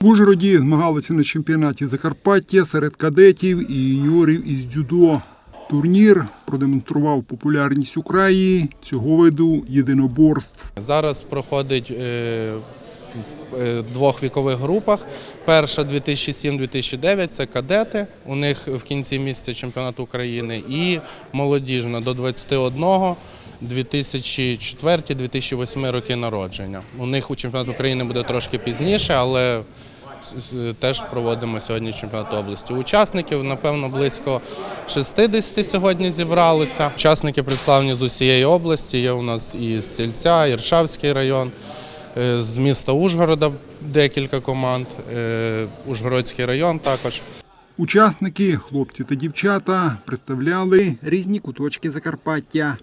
В Ужгороді змагалися на чемпіонаті Закарпаття серед кадетів і юніорів із дзюдо. Турнір продемонстрував популярність у краї цього виду єдиноборств. Зараз проходить е, в е, двох вікових групах. Перша 2007-2009 це кадети. У них в кінці місяця чемпіонат України і молодіжна до 21 2004-2008 роки народження. У них у чемпіонат України буде трошки пізніше, але с- теж проводимо сьогодні чемпіонат області. Учасників, напевно, близько 60 сьогодні зібралося. Учасники представлені з усієї області. Є у нас і з Сільця, Іршавський район, е, з міста Ужгорода декілька команд, е, Ужгородський район також. Учасники, хлопці та дівчата, представляли різні куточки Закарпаття.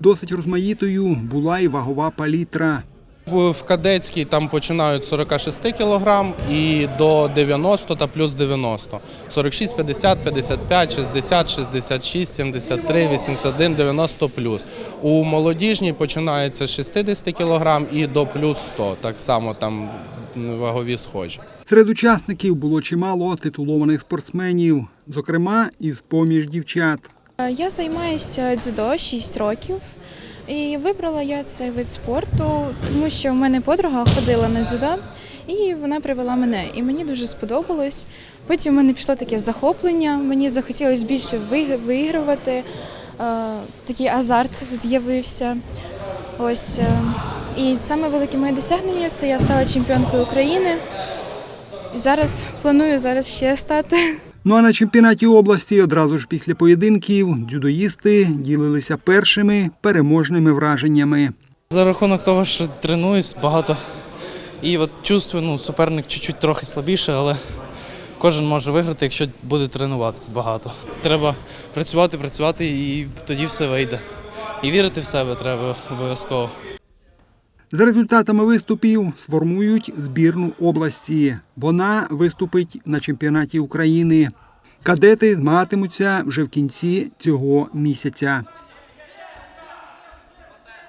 Досить розмаїтою була і вагова палітра. В, кадетській там починають з 46 кг і до 90 та плюс 90. 46, 50, 55, 60, 66, 73, 81, 90 плюс. У молодіжній починається з 60 кг і до плюс 100. Так само там вагові схожі. Серед учасників було чимало титулованих спортсменів, зокрема із поміж дівчат. Е, Я займаюся дзюдо 6 років. І вибрала я цей вид спорту, тому що в мене подруга ходила на дзюдо, і вона привела мене. І мені дуже сподобалось. Потім в мене пішло таке захоплення, мені захотілося більше ви- вигравати. Е, Такий азарт з'явився. Ось. е, І саме велике моє досягнення це я стала чемпіонкою України. І зараз планую зараз ще стати. Ну а на чемпіонаті області одразу ж після поєдинків дзюдоїсти ділилися першими переможними враженнями. За рахунок того, що тренуюсь багато. І от чувствую, ну, суперник чуть-чуть трохи слабіше, але кожен може виграти, якщо буде тренуватися багато. Треба працювати, працювати, і тоді все вийде. І вірити в себе треба обов'язково. За результатами виступів сформують збірну області. Вона виступить на чемпіонаті України. Кадети матимуться вже в кінці цього місяця.